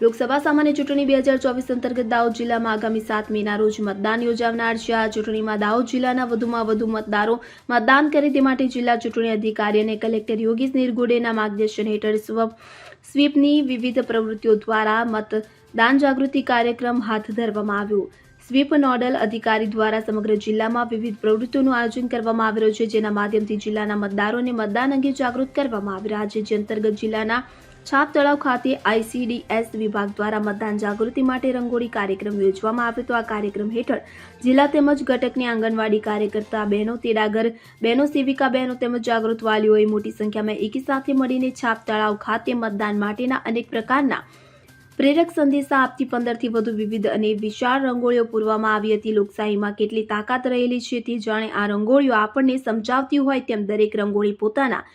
લોકસભા સામાન્ય ચૂંટણી બે હજાર ચોવીસ અંતર્ગત દાહોદ જિલ્લામાં આગામી સાત મેના રોજ મતદાન યોજાનાર છે. આ ચૂંટણીમાં દાહોદ જિલ્લાના વધુમાં વધુ મતદારો મતદાન કરે તે માટે જિલ્લા ચૂંટણી અધિકારી અને કલેક્ટર યોગીશ નિરગુડેના માર્ગદર્શન હેઠળ સ્વ, સ્વીપની વિવિધ પ્રવૃત્તિઓ દ્વારા મતદાન જાગૃતિ કાર્યક્રમ હાથ ધરવામાં આવ્યો. સ્વીપ નોડલ અધિકારી દ્વારા સમગ્ર જિલ્લામાં વિવિધ પ્રવૃત્તિઓનું આયોજન કરવામાં આવી રહ્યું છે, જેના માધ્યમથી જિલ્લાના મતદારોને મતદાન અંગે જાગૃત કરવામાં આવી રહ્યા છે. જે અંતર્ગત જિલ્લાના છાપ તળાવ ખાતે આઈસીડીએસ વિભાગ દ્વારા મતદાન જાગૃતિ માટે રંગોળી કાર્યક્રમ યોજવામાં આવ્યો તો આ કાર્યક્રમ હેઠળ જિલ્લા તેમજ ઘટકની આંગણવાડી કાર્યકર્તા બહેનો, તેડાગર બહેનો, સેવિકા બહેનો તેમજ જાગૃત વાલીઓએ મોટી સંખ્યામાં એકી સાથે મળીને છાપ તળાવ ખાતે મતદાન માટેના અનેક પ્રકારના પ્રેરક સંદેશા આપતી પંદરથી વધુ વિવિધ અને વિશાળ રંગોળીઓ પૂરવામાં આવી હતી. લોકશાહીમાં કેટલી તાકાત રહેલી છે તે જાણે આ રંગોળીઓ આપણને સમજાવતી હોય તેમ દરેક રંગોળી પોતાના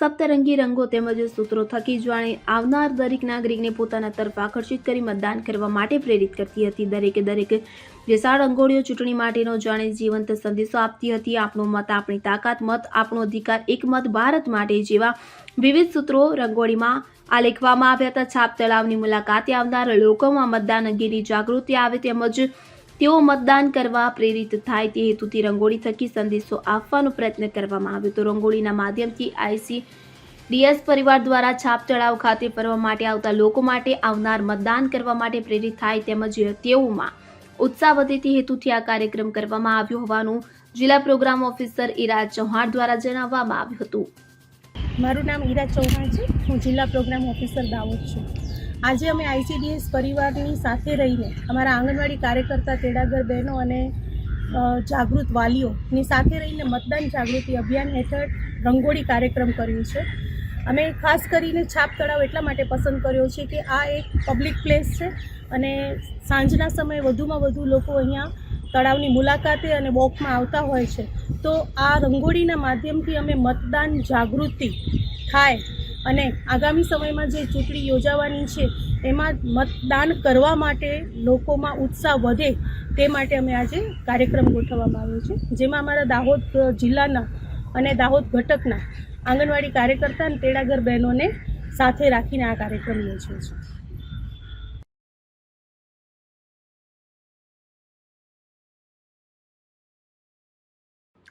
સપ્તરંગી રંગો તેમજ સૂત્રો થકી જાણે આવનાર દરેક નાગરિકને પોતાના તરફ આકર્ષિત કરી મતદાન કરવા માટે પ્રેરિત કરતી હતી. દરેકે દરેક વિશાળ રંગોળીઓ ચૂંટણી માટેનો જાણે જીવંત સંદેશો આપતી હતી. આપણો મત, આપણી તાકાત, મત, આપણો અધિકાર, એક મત ભારત માટે જેવા વિવિધ સૂત્રો રંગોળીમાં આલેખવામાં આવ્યા હતા. છાપ તળાવની મુલાકાતે આવનાર લોકોમાં મતદાન અંગેની જાગૃતિ આવે તેમજ તેઓ મતદાન કરવા પ્રેરિત થાય તે હેતુથી રંગોળી થકી સંદેશો આપવાનો પ્રયત્ન કરવામાં આવ્યો તો રંગોળીના માધ્યમથી આઈસી ડીએસ પરિવાર દ્વારા છાપ તળાવ ખાતે ફરવા માટે આવતા લોકો માટે આવનાર મતદાન કરવા માટે પ્રેરિત થાય તેમજ તેઓમાં ઉત્સાહ વધે તે હેતુથી આ કાર્યક્રમ કરવામાં આવ્યો હોવાનું જિલ્લા પ્રોગ્રામ ઓફિસર ઇરાજ ચૌહાણ દ્વારા જણાવવામાં આવ્યું હતું. મારું નામ ઈરા ચૌહાણ છે. હું જિલ્લા પ્રોગ્રામ ઓફિસર દાહોદ છું. આજે અમે આઈસીડીએસ પરિવારની સાથે રહીને અમારા આંગણવાડી કાર્યકર્તા, તેડાગર બહેનો અને જાગૃત વાલીઓની સાથે રહીને મતદાન જાગૃતિ અભિયાન હેઠળ રંગોળી કાર્યક્રમ કર્યું છે. અમે ખાસ કરીને છાપ તળાવ એટલા માટે પસંદ કર્યો છે કે આ એક પબ્લિક પ્લેસ છે અને સાંજના સમયે વધુમાં વધુ લોકો અહીંયા તળાવની મુલાકાતે અને વોકમાં આવતા હોય છે. તો આ રંગોળીના માધ્યમથી અમે મતદાન જાગૃતિ થાય અને આગામી સમયમાં જે ચૂંટણી યોજાવાની છે, એમાં મતદાન કરવા માટે લોકોમાં ઉત્સાહ વધે તે માટે અમે આજે કાર્યક્રમ ગોઠવવામાં આવ્યો છે. જેમાં અમારા દાહોદ જિલ્લાના અને દાહોદ ઘટકના આંગણવાડી કાર્યકર્તા અને તેડાગર બહેનોને સાથે રાખીને આ કાર્યક્રમ યોજ્યો છે.